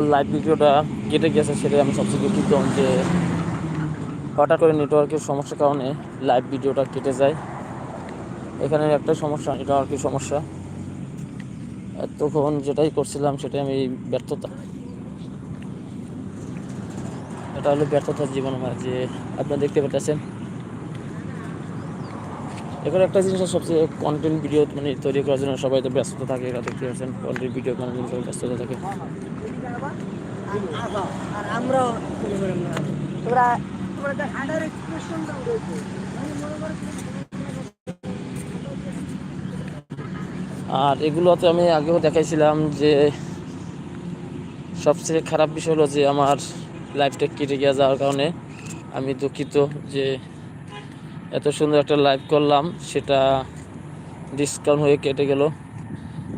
Live ভিডিওটা কেটে গেছে, সেটাই আমি সবচেয়ে দুঃখিত যে হঠাৎ করে নেটওয়ার্কের সমস্যার কারণে লাইভ ভিডিওটা কেটে যায়। এখানে একটা সমস্যা নেটওয়ার্কের সমস্যা? তখন যেটাই করছিলাম, সেটাই আমি ব্যর্থতা। এটা হলো ব্যর্থতার জীবন আমার, যে আপনারা দেখতে পাচ্ছেন এখানে একটা জিনিস সবচেয়ে কন্টেন্ট ভিডিও মানে তৈরি করার জন্য সবাই তো ব্যস্ত থাকে এটা দেখতে পাচ্ছেন কন্টেন্ট ভিডিও করার জন্য সবাই ব্যস্ততা থাকে। আর এগুলোতে আমি আগেও দেখাইছিলাম যে সবচেয়ে খারাপ বিষয় হলো যে আমার লাইফটা কেটে গিয়ে যাওয়ার কারণে আমি দুঃখিত যে এত সুন্দর একটা লাইভ করলাম, সেটা ডিসকাউন্ট হয়ে কেটে গেল।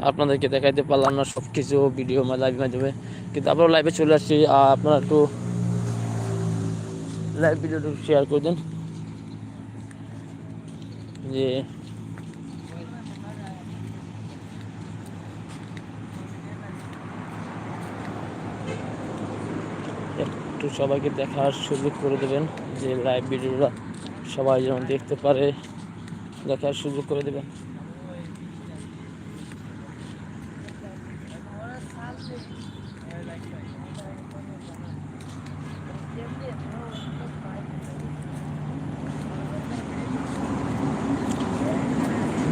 আপনাদেরকে দেখাইতে পারলাম না সব কিছু ভিডিও লাইভ মাধ্যমে। কিন্তু আপনারা লাইভে চলে আসছি আপনারা একটু লাইভ ভিডিওটা শেয়ার করে দেন। যে একটু সবাইকে দেখার সুযোগ করে দেবেন যে লাইভ ভিডিওটা সবাই যেন দেখতে পারে দেখার সুযোগ করে দেবেন।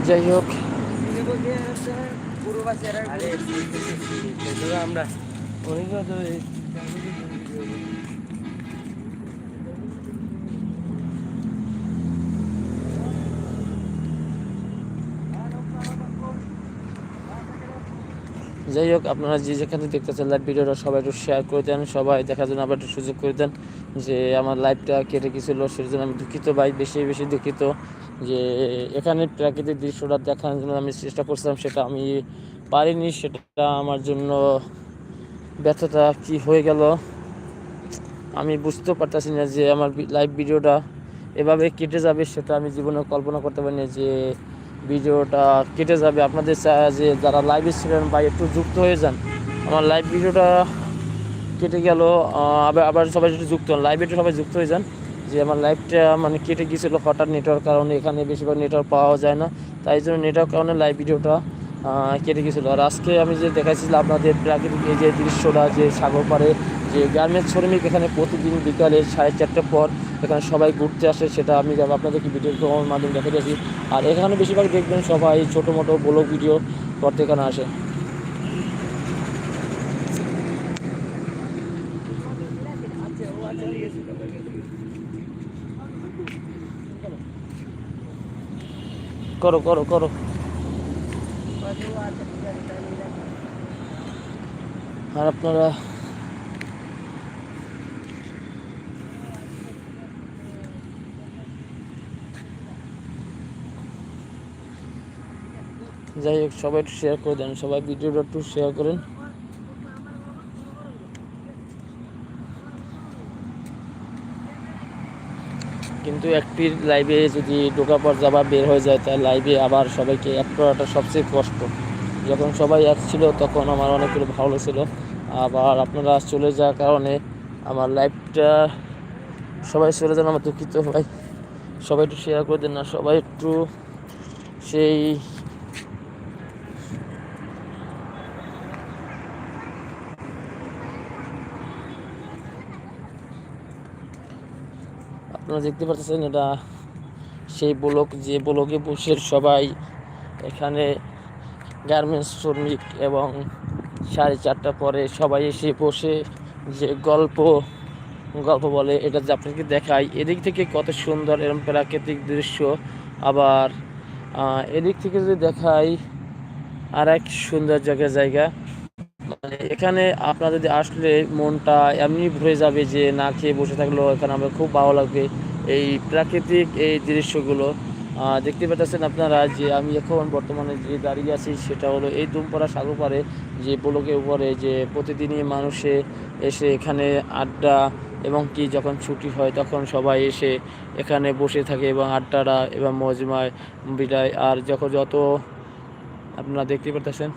যাই হোক। আমরা যাই হোক আপনারা যে যেখানে দেখতেছেন লাইভ ভিডিওটা সবাই একটু শেয়ার করে দেন, সবাই দেখার জন্য আবার একটু সুযোগ করে দেন যে আমার লাইভটা কেটে গেছিল সেই জন্য আমি দুঃখিত ভাই, বেশি বেশি দুঃখিত যে এখানে প্রাকৃতিক দৃশ্যটা দেখানোর জন্য আমি চেষ্টা করছিলাম, সেটা আমি পারিনি, সেটা আমার জন্য ব্যর্থতা কি হয়ে গেল আমি বুঝতেও পারতেছি না যে আমার লাইভ ভিডিওটা এভাবে কেটে যাবে, সেটা আমি জীবনে কল্পনা করতে পারিনি যে ভিডিওটা কেটে যাবে। আপনাদের যে যারা লাইভে ছিলেন বা একটু যুক্ত হয়ে যান, আমার লাইভ ভিডিওটা কেটে গেল। আবার আবার সবাই একটু যুক্ত হন লাইভে সবাই যুক্ত হয়ে যান। যে আমার লাইভটা মানে কেটে গিয়েছিল হঠাৎ নেটওয়ার্ক কারণে, এখানে বেশিরভাগ নেটওয়ার্ক পাওয়া যায় না। তাই জন্য নেটওয়ার্ক কারণে লাইভ ভিডিওটা কেটে গেছিল আর আজকে আমি যে দেখাচ্ছিলাম আপনাদের প্রাকৃতিক এই যে দৃশ্যটা, যে সাগর পাড়ে যে গ্রামের শ্রমিক এখানে প্রতিদিন বিকালে সাড়ে চারটার পর এখানে সবাই ঘুরতে আসে, সেটা আমি আপনাদেরকে ভিডিও ভিডিওর মাধ্যমে দেখে দিয়েছি আর এখানে বেশিরভাগ দেখবেন সবাই ছোটো মোটো ব্লগ ভিডিও করতে এখানে আসে। করো করো করো। আর আপনারা যাই হোক, সবাই একটু শেয়ার করে দেন, সবাই ভিডিওটা একটু শেয়ার করেন। কিন্তু একটি লাইভে যদি ঢোকা পর যাবার বের হয়ে যায় তাই লাইভে আবার সবাইকে এক করাটা সবচেয়ে কষ্ট। যখন সবাই এক ছিল, তখন আমার অনেকগুলো ভালো ছিল। আবার আপনারা চলে যাওয়ার কারণে আমার লাইভটা সবাই চলে যান, আমার দুঃখিত ভাই। সবাই একটু শেয়ার করে দেন না, সবাই একটু সেই আপনারা দেখতে পাচ্ছেন এটা সেই ব্লক, যে ব্লকে বসে সবাই এখানে গার্মেন্টস শ্রমিক এবং সাড়ে চারটা পরে সবাই এসে বসে যে গল্প গল্প বলে। এটা যে আপনাকে দেখাই, এদিক থেকে কত সুন্দর এরকম প্রাকৃতিক দৃশ্য। আবার এদিক থেকে যদি দেখাই আর এক সুন্দর জায়গা জায়গা। মানে এখানে আপনার যদি আসলে মনটা এমনি ভরে যাবে যে না খেয়ে বসে থাকলেও এখানে আমার খুব ভালো লাগবে। এই প্রাকৃতিক এই দৃশ্যগুলো দেখতে পাচ্ছেন আপনারা যে আমি এখন বর্তমানে যে দাঁড়িয়ে আছি সেটা হলো এই দুমপাড়া সাগর পাড়ে যে ব্লকের উপরে যে প্রতিদিনই মানুষে এসে এখানে আড্ডা এবং কি যখন ছুটি হয় তখন সবাই এসে এখানে বসে থাকে এবং আড্ডাটা এবং মজমায় বিদায়। আর যখন যত আপনারা দেখতে পাচ্ছেন